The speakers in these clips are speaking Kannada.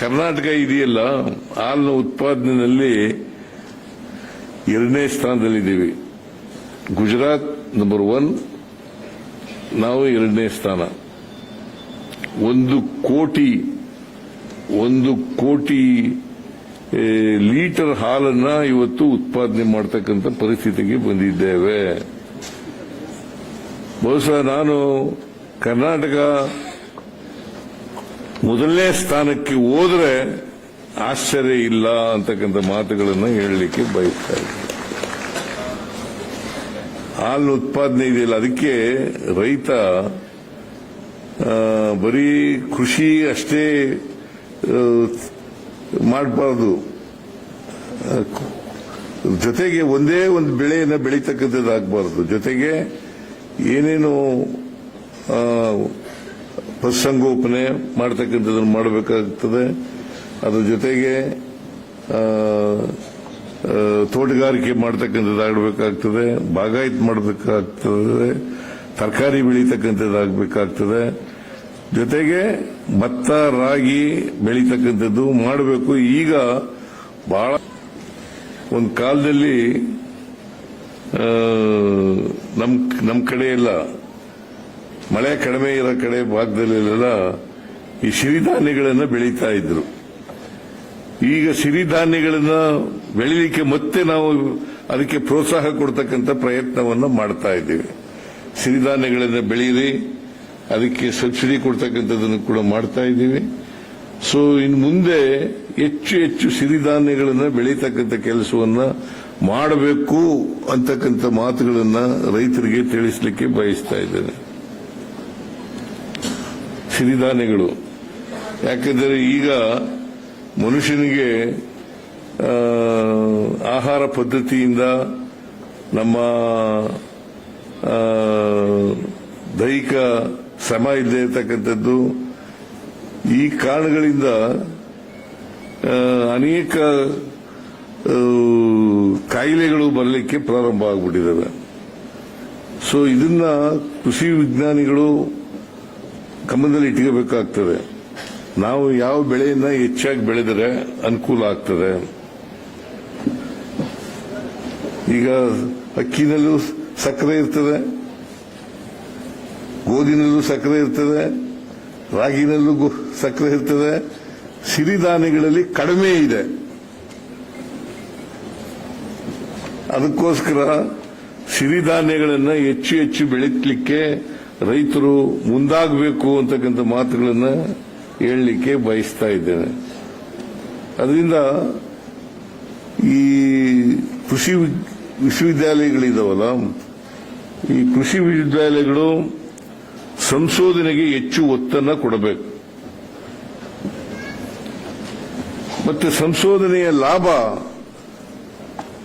ಕರ್ನಾಟಕ ಇದೆಯಲ್ಲ, ಹಾಲಿನ ಉತ್ಪಾದನೆಯಲ್ಲಿ ಎರಡನೇ ಸ್ಥಾನದಲ್ಲಿದ್ದೀವಿ. ಗುಜರಾತ್ ನಂಬರ್ ಒನ್ ನಾವು ಎರಡನೇ ಸ್ಥಾನ. ಒಂದು ಕೋಟಿ ಒಂದು ಕೋಟಿ ಲೀಟರ್ ಹಾಲನ್ನ ಇವತ್ತು ಉತ್ಪಾದನೆ ಮಾಡತಕ್ಕಂಥ ಪರಿಸ್ಥಿತಿಗೆ ಬಂದಿದ್ದೇವೆ. ಬಹುಶಃ ನಾನು ಕರ್ನಾಟಕ ಮೊದಲನೇ ಸ್ಥಾನಕ್ಕೆ ಹೋದ್ರೆ ಆಶ್ಚರ್ಯ ಇಲ್ಲ ಅಂತಕ್ಕಂಥ ಮಾತುಗಳನ್ನು ಹೇಳಲಿಕ್ಕೆ ಬಯಸ್ತಾ ಇದ್ದೀನಿ. ಹಾಲು ಉತ್ಪಾದನೆ ಇದೆಯಲ್ಲ, ಅದಕ್ಕೆ ರೈತ ಬರೀ ಕೃಷಿ ಅಷ್ಟೇ ಮಾಡಬಾರ್ದು. ಜೊತೆಗೆ ಒಂದೇ ಒಂದು ಬೆಳೆಯನ್ನು ಬೆಳೀತಕ್ಕಂಥದ್ದಾಗಬಾರ್ದು. ಜೊತೆಗೆ ಏನೇನು ಪಶುಸಂಗೋಪನೆ ಮಾಡತಕ್ಕಂಥದ್ದನ್ನು ಮಾಡಬೇಕಾಗ್ತದೆ. ಅದ್ರ ಜೊತೆಗೆ ತೋಟಗಾರಿಕೆ ಮಾಡ್ತಕ್ಕಂಥದ್ದು ಮಾಡತಕ್ಕಂಥದ್ದಾಗಬೇಕಾಗ್ತದೆ, ಬಾಗಾಯತ್ ಮಾಡಬೇಕಾಗ್ತದೆ ತರಕಾರಿ ಬೆಳೀತಕ್ಕಂಥದ್ದಾಗಬೇಕಾಗ್ತದೆ. ಜೊತೆಗೆ, ಭತ್ತ, ರಾಗಿ ಬೆಳೀತಕ್ಕಂಥದ್ದು ಮಾಡಬೇಕು. ಈಗ ಬಹಳ ಒಂದು ಕಾಲದಲ್ಲಿ ನಮ್ಮ ನಮ್ ನಮ್ ಕಡೆ ಎಲ್ಲ ಮಳೆ ಕಡಿಮೆ ಇರೋ ಕಡೆ ಭಾಗದಲ್ಲೆಲ್ಲ ಈ ಸಿರಿಧಾನ್ಯಗಳನ್ನು ಬೆಳೀತಾ ಇದ್ರು. ಈಗ ಸಿರಿಧಾನ್ಯಗಳನ್ನು ಬೆಳಿಲಿಕ್ಕೆ ಮತ್ತೆ ನಾವು ಅದಕ್ಕೆ ಪ್ರೋತ್ಸಾಹ ಕೊಡ್ತಕ್ಕಂಥ ಪ್ರಯತ್ನವನ್ನು ಮಾಡ್ತಾ ಇದ್ದೇವೆ. ಸಿರಿಧಾನ್ಯಗಳನ್ನು ಬೆಳೀರಿ, ಅದಕ್ಕೆ ಸಬ್ಸಿಡಿ ಕೊಡ್ತಕ್ಕಂಥದ್ದನ್ನು ಕೂಡ ಮಾಡ್ತಾ ಇದ್ದೀವಿ. ಸೊ ಇನ್ನು ಮುಂದೆ ಹೆಚ್ಚು ಹೆಚ್ಚು ಸಿರಿಧಾನ್ಯಗಳನ್ನು ಬೆಳೀತಕ್ಕಂಥ ಕೆಲಸವನ್ನು ಮಾಡಬೇಕು ಅಂತಕ್ಕಂಥ ಮಾತುಗಳನ್ನು ರೈತರಿಗೆ ತಿಳಿಸಲಿಕ್ಕೆ ಬಯಸ್ತಾ ಇದ್ದೇನೆ. ಸಿರಿಧಾನ್ಯಗಳು. ಯಾಕೆಂದರೆ ಈಗ ಮನುಷ್ಯನಿಗೆ ಆಹಾರ ಪದ್ಧತಿಯಿಂದ ನಮ್ಮ ದೈಹಿಕ ಶ್ರಮ ಇಲ್ಲದೆ ಇರತಕ್ಕಂಥದ್ದು, ಈ ಕಾರಣಗಳಿಂದ ಅನೇಕ ಕಾಯಿಲೆಗಳು ಬರಲಿಕ್ಕೆ ಪ್ರಾರಂಭ ಆಗ್ಬಿಟ್ಟಿದ್ದಾವೆ. ಸೊ ಇದನ್ನ ಕೃಷಿ ವಿಜ್ಞಾನಿಗಳು ಗಮನದಲ್ಲಿ ಇಟ್ಕೋಬೇಕಾಗ್ತದೆ ನಾವು ಯಾವ ಬೆಳೆಯನ್ನ ಹೆಚ್ಚಾಗಿ ಬೆಳೆದರೆ ಅನುಕೂಲ ಆಗ್ತದೆ. ಈಗ ಅಕ್ಕಿನಲ್ಲೂ ಸಕ್ಕರೆ ಇರ್ತದೆ. ಗೋಧಿನಲ್ಲೂ ಸಕ್ಕರೆ ಇರ್ತದೆ. ರಾಗಿನಲ್ಲೂ ಸಕ್ಕರೆ ಇರ್ತದೆ. ಸಿರಿಧಾನ್ಯಗಳಲ್ಲಿ ಕಡಿಮೆ ಇದೆ. ಅದಕ್ಕೋಸ್ಕರ ಸಿರಿಧಾನ್ಯಗಳನ್ನು ಹೆಚ್ಚು ಹೆಚ್ಚು ಬೆಳೀಲಿಕ್ಕೆ ರೈತರು ಮುಂದಾಗಬೇಕು ಅಂತಕ್ಕಂಥ ಮಾತುಗಳನ್ನು ಹೇಳಲಿಕ್ಕೆ ಬಯಸ್ತಾ ಇದ್ದೇನೆ ಅದರಿಂದ ಈ ಕೃಷಿ ವಿಶ್ವವಿದ್ಯಾಲಯಗಳಿದಾವಲ್ಲ, ಈ ಕೃಷಿ ವಿಶ್ವವಿದ್ಯಾಲಯಗಳು ಸಂಶೋಧನೆಗೆ ಹೆಚ್ಚು ಒತ್ತನ್ನು ಕೊಡಬೇಕು. ಮತ್ತೆ ಸಂಶೋಧನೆಯ ಲಾಭ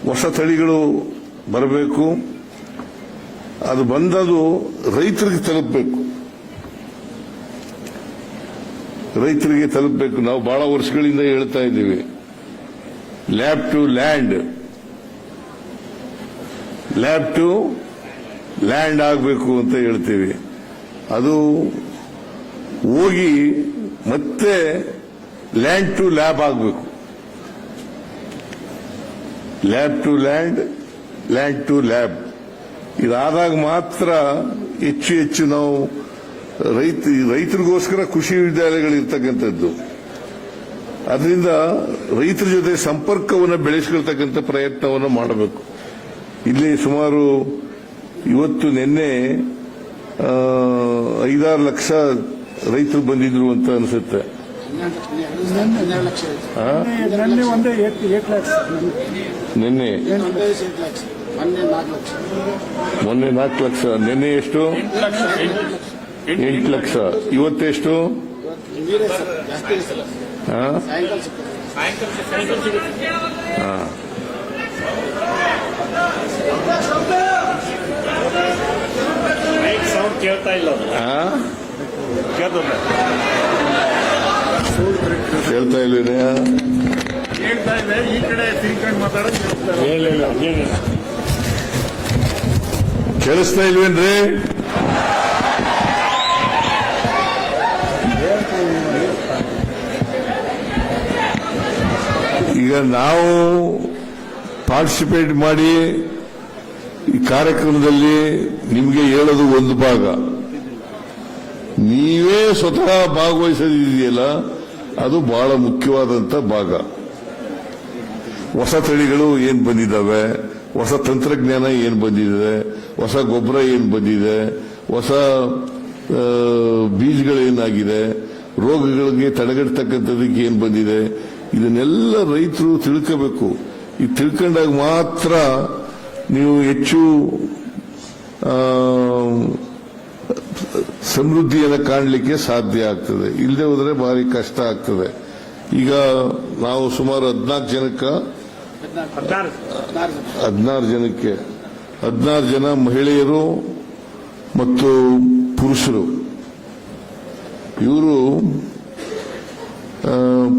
ಹೊಸ ತಳಿಗಳು ಬರಬೇಕು. ಅದು ಬಂದದು ರೈತರಿಗೆ ತಲುಪಬೇಕು. ರೈತರಿಗೆ ತಲುಪಬೇಕು. ನಾವು ಬಹಳ ವರ್ಷಗಳಿಂದ ಹೇಳ್ತಾ ಇದ್ದೀವಿ. Lab to land lab to land ಆಗಬೇಕು ಅಂತ ಹೇಳ್ತೀವಿ. ಅದು ಹೋಗಿ ಮತ್ತೆ ಲ್ಯಾಂಡ್ ಟು ಲ್ಯಾಬ್ ಆಗಬೇಕು. Lab to land land to lab ಇದಾದಾಗ ಮಾತ್ರ ಹೆಚ್ಚು ಹೆಚ್ಚು ನಾವು ರೈತ ರೈತರಿಗೋಸ್ಕರ ಕೃಷಿ ವಿದ್ಯಾಲಯಗಳು ಇರ್ತಕ್ಕಂಥದ್ದು ಅದರಿಂದ ರೈತರ ಜೊತೆ ಸಂಪರ್ಕವನ್ನು ಬೆಳೆಸ್ಕೊಳ್ತಕ್ಕಂಥ ಪ್ರಯತ್ನವನ್ನು ಮಾಡಬೇಕು. ಇಲ್ಲಿ ಸುಮಾರು ಇವತ್ತು ನಿನ್ನೆ ಐದಾರು ಲಕ್ಷ ರೈತರು ಬಂದಿದ್ರು ಅಂತ ಅನಿಸುತ್ತೆ? ನನ್ನೆ ಮೊನ್ನೆ ನಾಲ್ಕು ಲಕ್ಷ. ನಿನ್ನೆ ಎಷ್ಟು? ಎಂಟು ಲಕ್ಷ. ಇವತ್ತೆಷ್ಟು ಕೇಳ್ತಾ ಇಲ್ಲ ಕೇಳ್ತಾ ಇದೆ. ಈ ಕಡೆ ತಿರ್ಕೊಂಡು ಮಾತಾಡೋದು ಇಲ್ಲ. ಕೇಳಿಸ್ತಾ ಇಲ್ವೇನ್ರಿ? ಈಗ ನಾವು ಪಾರ್ಟಿಸಿಪೇಟ್ ಮಾಡಿ ಈ ಕಾರ್ಯಕ್ರಮದಲ್ಲಿ ನಿಮಗೆ ಹೇಳೋದು ಒಂದು ಭಾಗ. ನೀವೇ ಸ್ವತಃ ಭಾಗವಹಿಸೋದಿದೆಯಲ್ಲ ಅದು ಬಹಳ ಮುಖ್ಯವಾದಂತ ಭಾಗ. ಹೊಸ ತಳಿಗಳು ಏನ್ ಬಂದಿದ್ದಾವೆ? ಹೊಸ ತಂತ್ರಜ್ಞಾನ ಏನು ಬಂದಿದೆ, ಹೊಸ ಗೊಬ್ಬರ ಏನು ಬಂದಿದೆ, ಹೊಸ ಬೀಜಗಳೇನಾಗಿದೆ ರೋಗಗಳಿಗೆ ತಡೆಗಟ್ಟತಕ್ಕಂಥದಕ್ಕೆ ಏನು ಬಂದಿದೆ, ಇದನ್ನೆಲ್ಲ ರೈತರು ತಿಳ್ಕೋಬೇಕು. ಈ ತಿಳ್ಕೊಂಡಾಗ ಮಾತ್ರ ನೀವು ಹೆಚ್ಚು ಸಮೃದ್ಧಿಯನ್ನು ಕಾಣಲಿಕ್ಕೆ ಸಾಧ್ಯ ಆಗ್ತದೆ. ಇಲ್ಲದೆ ಹೋದರೆ ಭಾರಿ ಕಷ್ಟ ಆಗ್ತದೆ. ಈಗ ನಾವು ಸುಮಾರು ಹದಿನಾಲ್ಕು ಜನಕ್ಕೆ ಹದಿನಾರು ಜನಕ್ಕೆ, ಹದಿನಾರು ಜನ ಮಹಿಳೆಯರು ಮತ್ತು ಪುರುಷರು. ಇವರು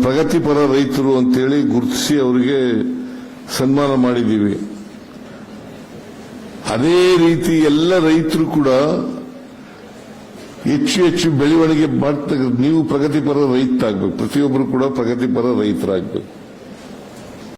ಪ್ರಗತಿಪರ ರೈತರು ಅಂತೇಳಿ ಗುರುತಿಸಿ ಅವರಿಗೆ ಸನ್ಮಾನ ಮಾಡಿದ್ದೀವಿ. ಅದೇ ರೀತಿ ಎಲ್ಲ ರೈತರು ಕೂಡ ಹೆಚ್ಚು ಹೆಚ್ಚು ಬೆಳವಣಿಗೆ ಮಾಡ್ತಕ್ಕ, ನೀವು ಪ್ರಗತಿಪರ ರೈತರಾಗಬೇಕು. ಪ್ರತಿಯೊಬ್ಬರು ಕೂಡ ಪ್ರಗತಿಪರ ರೈತರಾಗಬೇಕು.